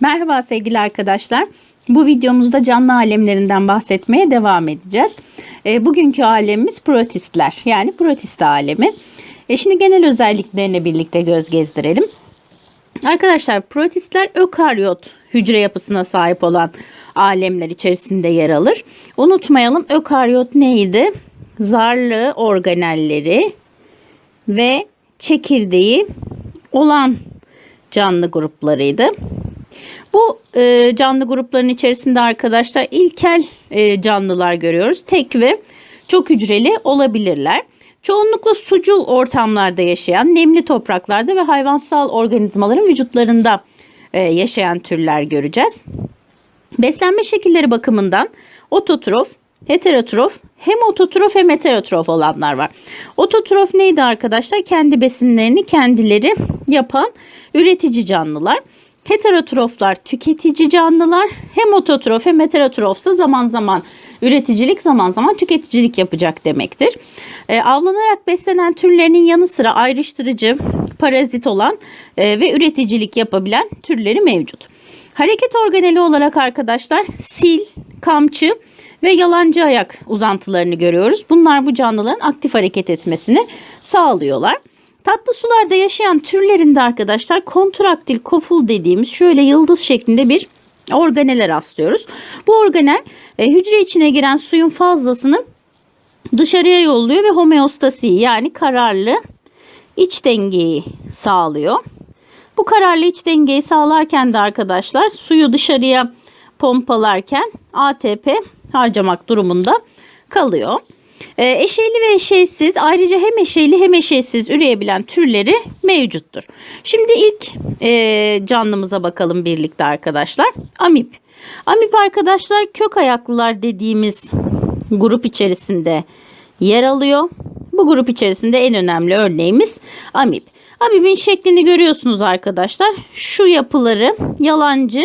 Merhaba sevgili arkadaşlar. Bu videomuzda canlı alemlerinden bahsetmeye devam edeceğiz. E, bugünkü alemimiz protistler yani protist alemi. E, şimdi genel özelliklerine birlikte göz gezdirelim. Arkadaşlar protistler ökaryot hücre yapısına sahip olan alemler içerisinde yer alır. Unutmayalım ökaryot neydi? Zarlı organelleri ve çekirdeği olan canlı gruplarıydı. Bu e, canlı grupların içerisinde arkadaşlar ilkel e, canlılar görüyoruz. Tek ve çok hücreli olabilirler. Çoğunlukla sucul ortamlarda yaşayan, nemli topraklarda ve hayvansal organizmaların vücutlarında e, yaşayan türler göreceğiz. Beslenme şekilleri bakımından ototrof, heterotrof, hem ototrof hem heterotrof olanlar var. Ototrof neydi arkadaşlar? Kendi besinlerini kendileri yapan üretici canlılar. Heterotroflar tüketici canlılar. Hem ototrof hem heterotrofsa zaman zaman üreticilik zaman zaman tüketicilik yapacak demektir. E, avlanarak beslenen türlerinin yanı sıra ayrıştırıcı, parazit olan e, ve üreticilik yapabilen türleri mevcut. Hareket organeli olarak arkadaşlar sil, kamçı ve yalancı ayak uzantılarını görüyoruz. Bunlar bu canlıların aktif hareket etmesini sağlıyorlar. Tatlı sularda yaşayan türlerinde arkadaşlar kontraktil koful dediğimiz şöyle yıldız şeklinde bir organele rastlıyoruz. Bu organel e, hücre içine giren suyun fazlasını dışarıya yolluyor ve homeostasi yani kararlı iç dengeyi sağlıyor. Bu kararlı iç dengeyi sağlarken de arkadaşlar suyu dışarıya pompalarken ATP harcamak durumunda kalıyor. E, eşeyli ve eşeysiz ayrıca hem eşeyli hem eşeysiz üreyebilen türleri mevcuttur. Şimdi ilk e, canlımıza bakalım birlikte arkadaşlar. Amip. Amip arkadaşlar kök ayaklılar dediğimiz grup içerisinde yer alıyor. Bu grup içerisinde en önemli örneğimiz amip. Amip'in şeklini görüyorsunuz arkadaşlar. Şu yapıları yalancı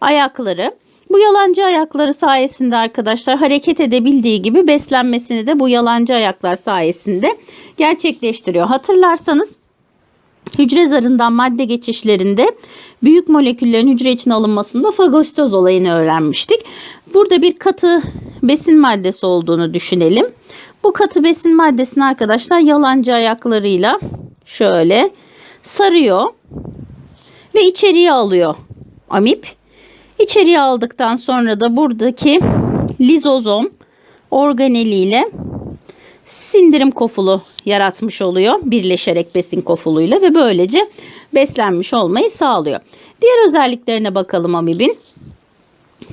ayakları. Bu yalancı ayakları sayesinde arkadaşlar hareket edebildiği gibi beslenmesini de bu yalancı ayaklar sayesinde gerçekleştiriyor. Hatırlarsanız hücre zarından madde geçişlerinde büyük moleküllerin hücre içine alınmasında fagositoz olayını öğrenmiştik. Burada bir katı besin maddesi olduğunu düşünelim. Bu katı besin maddesini arkadaşlar yalancı ayaklarıyla şöyle sarıyor ve içeriye alıyor amip. İçeriye aldıktan sonra da buradaki lizozom organeliyle sindirim kofulu yaratmış oluyor. Birleşerek besin kofuluyla ve böylece beslenmiş olmayı sağlıyor. Diğer özelliklerine bakalım amibin.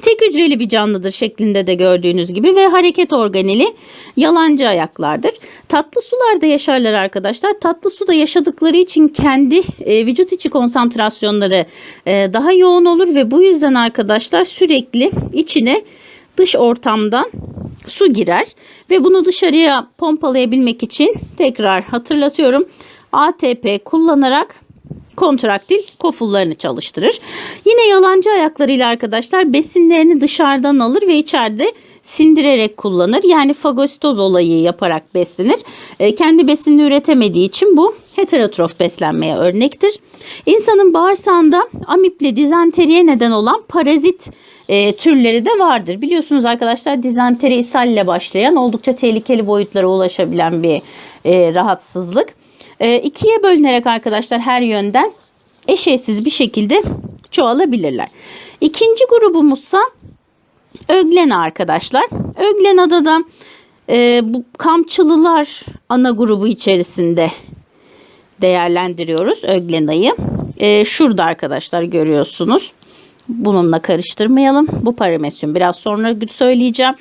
Tek hücreli bir canlıdır şeklinde de gördüğünüz gibi ve hareket organeli yalancı ayaklardır. Tatlı sularda yaşarlar arkadaşlar. Tatlı suda yaşadıkları için kendi e, vücut içi konsantrasyonları e, daha yoğun olur ve bu yüzden arkadaşlar sürekli içine dış ortamdan su girer ve bunu dışarıya pompalayabilmek için tekrar hatırlatıyorum. ATP kullanarak kontraktil kofullarını çalıştırır. Yine yalancı ayaklarıyla arkadaşlar besinlerini dışarıdan alır ve içeride sindirerek kullanır. Yani fagositoz olayı yaparak beslenir. E, kendi besinini üretemediği için bu heterotrof beslenmeye örnektir. İnsanın bağırsağında amiple dizenteriye neden olan parazit e, türleri de vardır. Biliyorsunuz arkadaşlar dizenteri ishalle başlayan oldukça tehlikeli boyutlara ulaşabilen bir e, rahatsızlık. E, ikiye bölünerek arkadaşlar her yönden eşeğsiz bir şekilde çoğalabilirler. İkinci grubumuzsa Öglena arkadaşlar. Öglena'da da e, bu kamçılılar ana grubu içerisinde değerlendiriyoruz Öglena'yı. E, şurada arkadaşlar görüyorsunuz. Bununla karıştırmayalım. Bu paramesyum biraz sonra söyleyeceğim.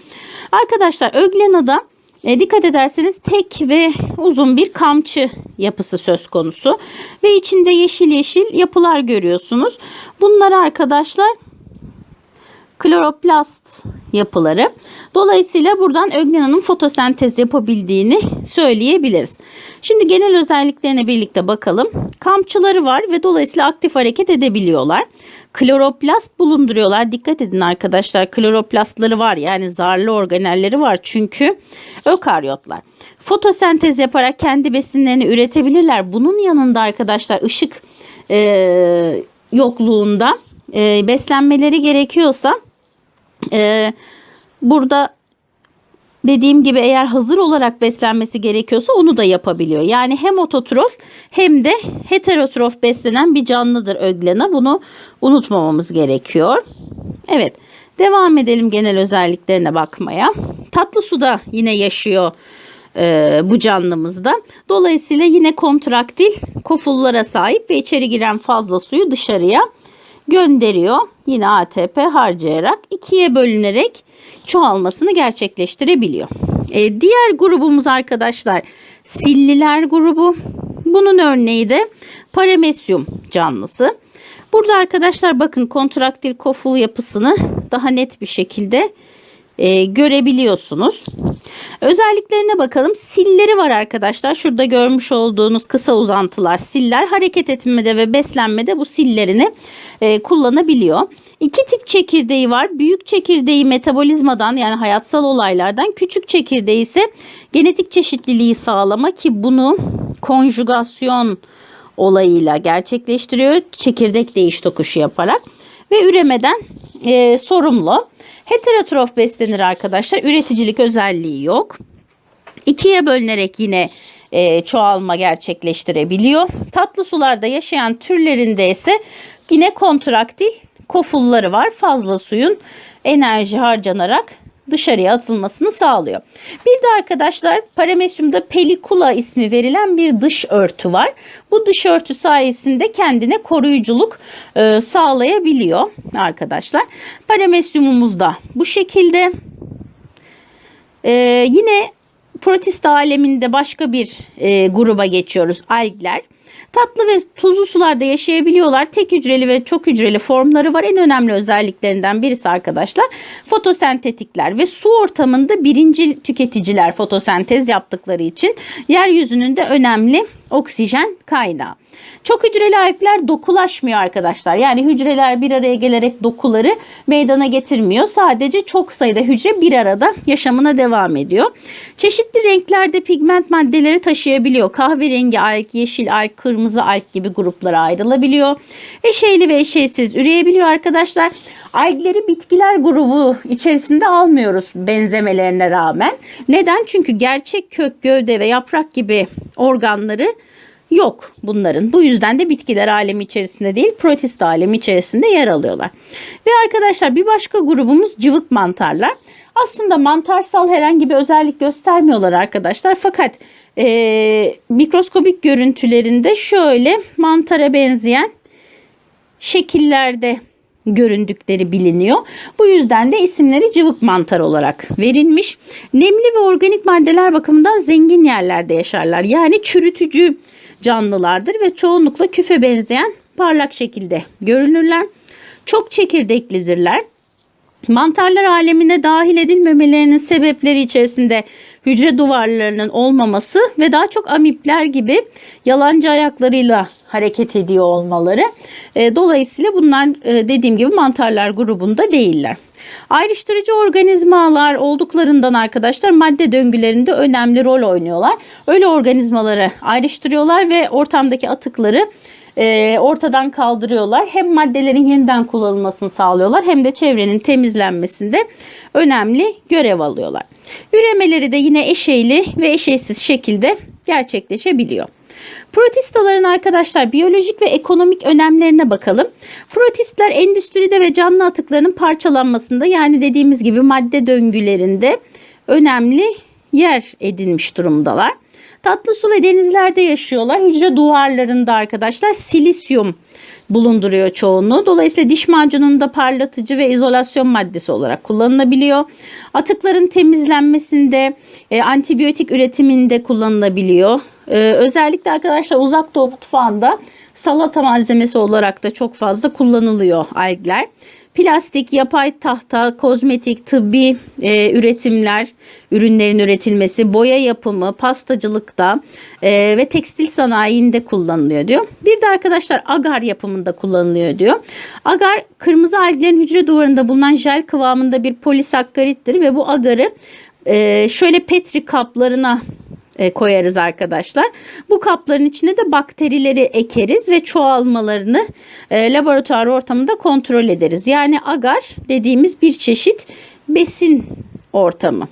Arkadaşlar Öglena'da e, dikkat ederseniz tek ve uzun bir kamçı yapısı söz konusu. Ve içinde yeşil yeşil yapılar görüyorsunuz. Bunlar arkadaşlar kloroplast yapıları. Dolayısıyla buradan Öglena'nın fotosentez yapabildiğini söyleyebiliriz. Şimdi genel özelliklerine birlikte bakalım. Kamçıları var ve dolayısıyla aktif hareket edebiliyorlar. Kloroplast bulunduruyorlar. Dikkat edin arkadaşlar kloroplastları var yani zarlı organelleri var çünkü ökaryotlar. Fotosentez yaparak kendi besinlerini üretebilirler. Bunun yanında arkadaşlar ışık e, yokluğunda e, beslenmeleri gerekiyorsa e, burada dediğim gibi eğer hazır olarak beslenmesi gerekiyorsa onu da yapabiliyor. Yani hem ototrof hem de heterotrof beslenen bir canlıdır öglena. Bunu unutmamamız gerekiyor. Evet. Devam edelim genel özelliklerine bakmaya. Tatlı suda yine yaşıyor e, bu canlımızda. Dolayısıyla yine kontraktil kofullara sahip ve içeri giren fazla suyu dışarıya gönderiyor. Yine ATP harcayarak ikiye bölünerek çoğalmasını gerçekleştirebiliyor. E, diğer grubumuz arkadaşlar silliler grubu. Bunun örneği de paramesyum canlısı. Burada arkadaşlar bakın kontraktil koful yapısını daha net bir şekilde e, görebiliyorsunuz. Özelliklerine bakalım. Silleri var arkadaşlar. Şurada görmüş olduğunuz kısa uzantılar siller. Hareket etmede ve beslenmede bu sillerini e, kullanabiliyor. İki tip çekirdeği var. Büyük çekirdeği metabolizmadan yani hayatsal olaylardan, küçük çekirdeği ise genetik çeşitliliği sağlama ki bunu konjugasyon olayıyla gerçekleştiriyor. Çekirdek değiş tokuşu yaparak ve üremeden e, sorumlu. Heterotrof beslenir arkadaşlar. Üreticilik özelliği yok. İkiye bölünerek yine e, çoğalma gerçekleştirebiliyor. Tatlı sularda yaşayan türlerinde ise yine kontraktil kofulları var. Fazla suyun enerji harcanarak dışarıya atılmasını sağlıyor. Bir de arkadaşlar paramesyumda pelikula ismi verilen bir dış örtü var. Bu dış örtü sayesinde kendine koruyuculuk e, sağlayabiliyor arkadaşlar. Paramesyumumuz da bu şekilde. E, yine protist aleminde başka bir e, gruba geçiyoruz. Algler. Tatlı ve tuzlu sularda yaşayabiliyorlar. Tek hücreli ve çok hücreli formları var. En önemli özelliklerinden birisi arkadaşlar fotosentetikler ve su ortamında birinci tüketiciler fotosentez yaptıkları için yeryüzünün de önemli oksijen kaynağı. Çok hücreli algler dokulaşmıyor arkadaşlar. Yani hücreler bir araya gelerek dokuları meydana getirmiyor. Sadece çok sayıda hücre bir arada yaşamına devam ediyor. Çeşitli renklerde pigment maddeleri taşıyabiliyor. Kahverengi alg, yeşil alg, kırmızı alg gibi gruplara ayrılabiliyor. Eşeyli ve eşeysiz üreyebiliyor arkadaşlar. Algleri bitkiler grubu içerisinde almıyoruz benzemelerine rağmen. Neden? Çünkü gerçek kök, gövde ve yaprak gibi organları yok bunların. Bu yüzden de bitkiler alemi içerisinde değil protist alemi içerisinde yer alıyorlar. Ve arkadaşlar bir başka grubumuz cıvık mantarlar. Aslında mantarsal herhangi bir özellik göstermiyorlar arkadaşlar. Fakat e, mikroskobik görüntülerinde şöyle mantara benzeyen şekillerde göründükleri biliniyor. Bu yüzden de isimleri cıvık mantar olarak verilmiş. Nemli ve organik maddeler bakımından zengin yerlerde yaşarlar. Yani çürütücü canlılardır ve çoğunlukla küfe benzeyen parlak şekilde görünürler. Çok çekirdeklidirler. Mantarlar alemine dahil edilmemelerinin sebepleri içerisinde hücre duvarlarının olmaması ve daha çok amipler gibi yalancı ayaklarıyla hareket ediyor olmaları. E, dolayısıyla bunlar e, dediğim gibi mantarlar grubunda değiller. Ayrıştırıcı organizmalar olduklarından arkadaşlar madde döngülerinde önemli rol oynuyorlar. Öyle organizmaları ayrıştırıyorlar ve ortamdaki atıkları e, ortadan kaldırıyorlar. Hem maddelerin yeniden kullanılmasını sağlıyorlar hem de çevrenin temizlenmesinde önemli görev alıyorlar. Üremeleri de yine eşeyli ve eşeysiz şekilde gerçekleşebiliyor. Protistaların arkadaşlar biyolojik ve ekonomik önemlerine bakalım. Protistler endüstride ve canlı atıklarının parçalanmasında yani dediğimiz gibi madde döngülerinde önemli yer edinmiş durumdalar. Tatlı su ve denizlerde yaşıyorlar. Hücre duvarlarında arkadaşlar silisyum bulunduruyor çoğunluğu. Dolayısıyla diş macununda parlatıcı ve izolasyon maddesi olarak kullanılabiliyor. Atıkların temizlenmesinde, e, antibiyotik üretiminde kullanılabiliyor. E, özellikle arkadaşlar uzak doğu mutfağında salata malzemesi olarak da çok fazla kullanılıyor algler. Plastik, yapay tahta, kozmetik, tıbbi e, üretimler, ürünlerin üretilmesi, boya yapımı, pastacılıkta e, ve tekstil sanayinde kullanılıyor diyor. Bir de arkadaşlar agar yapımında kullanılıyor diyor. Agar kırmızı alglerin hücre duvarında bulunan jel kıvamında bir polisakkarittir ve bu agarı e, şöyle petri kaplarına e, koyarız arkadaşlar. Bu kapların içine de bakterileri ekeriz ve çoğalmalarını e, laboratuvar ortamında kontrol ederiz. Yani agar dediğimiz bir çeşit besin ortamı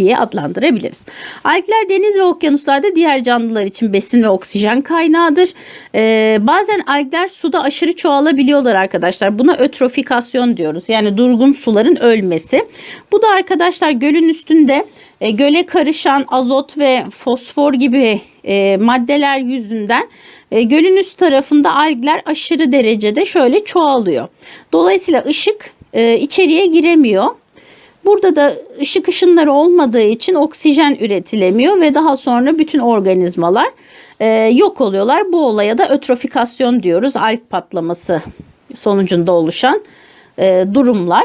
diye adlandırabiliriz. Algler deniz ve okyanuslarda diğer canlılar için besin ve oksijen kaynağıdır. Ee, bazen algler suda aşırı çoğalabiliyorlar arkadaşlar. Buna ötrofikasyon diyoruz. Yani durgun suların ölmesi. Bu da arkadaşlar gölün üstünde e, göle karışan azot ve fosfor gibi e, maddeler yüzünden e, gölün üst tarafında algler aşırı derecede şöyle çoğalıyor. Dolayısıyla ışık e, içeriye giremiyor. Burada da ışık ışınları olmadığı için oksijen üretilemiyor ve daha sonra bütün organizmalar e, yok oluyorlar. Bu olaya da ötrofikasyon diyoruz. Alg patlaması sonucunda oluşan e, durumlar.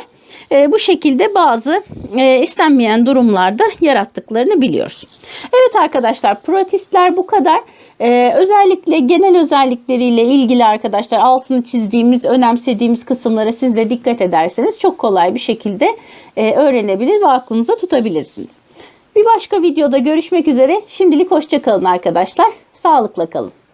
E, bu şekilde bazı e, istenmeyen durumlarda yarattıklarını biliyoruz. Evet arkadaşlar protistler bu kadar. Ee, özellikle genel özellikleriyle ilgili arkadaşlar altını çizdiğimiz, önemsediğimiz kısımlara siz de dikkat ederseniz çok kolay bir şekilde e, öğrenebilir ve aklınıza tutabilirsiniz. Bir başka videoda görüşmek üzere. Şimdilik hoşçakalın arkadaşlar. Sağlıkla kalın.